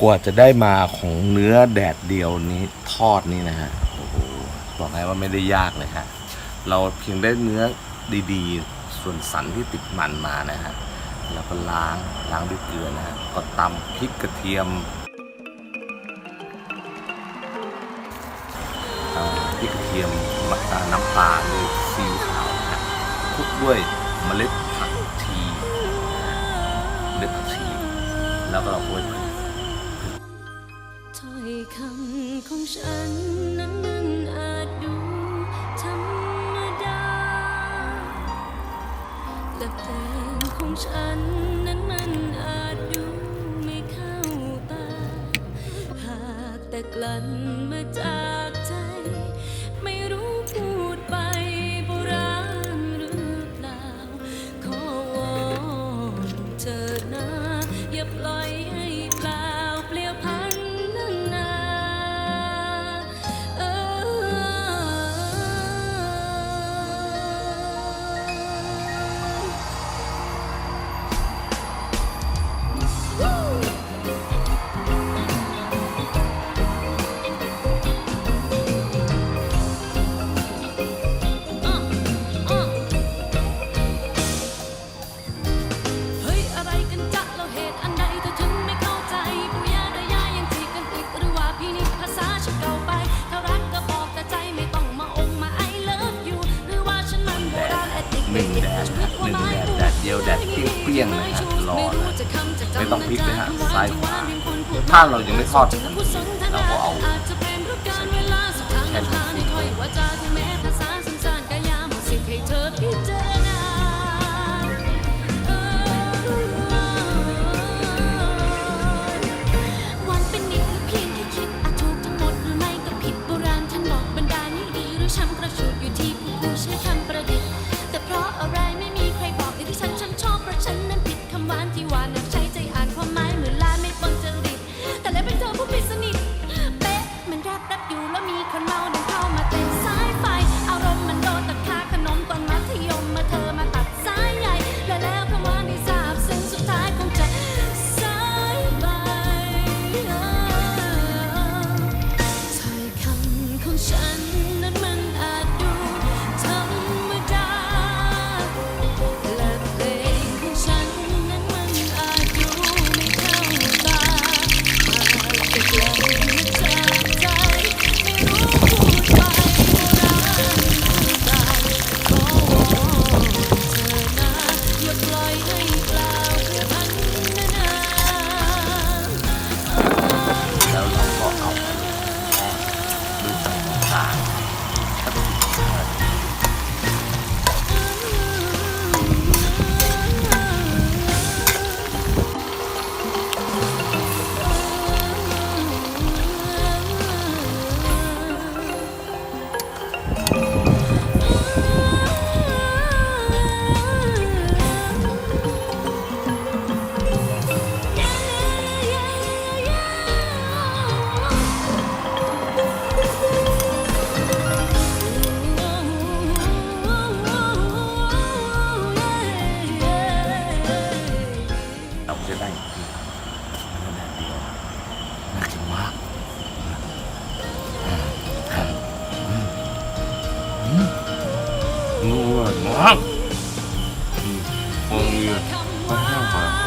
กว่าจะได้มาของเนื้อแดดเดียวนี้ทอดนี่นะฮะโอ้โหบอกให้ว่าไม่ได้ยากเลยฮะเราเพียงได้เนื้อดีๆ ส่วนสันที่ติดมันมานะฮะแล้วก็ล้างล้างด้วยเกลือนะฮะก็ตำพริกกระเทียมพริกกระเทียมมัตาน้ำปลาเลยซีอิ๊วขาวนะฮะคุกด้วยเมล็ดผักชีเมล็ดผักชี แล้วก็เราโรย ฉันนั้นมันอาจดูธรรมดา แต่เพลของฉันนั้นมันอาจดูไม่เข้าตา หากแต่กลั่นมาจาก หนึ่งแดดแดดเดียวแดดเปรี้ยงๆนะฮะรอนะไม่ต้องพลิกเลยฮะซ้ายขวาถ้าเรายังไม่ทอดเราก็เอา come on and- นู่นมากมองอยู่ข้างๆ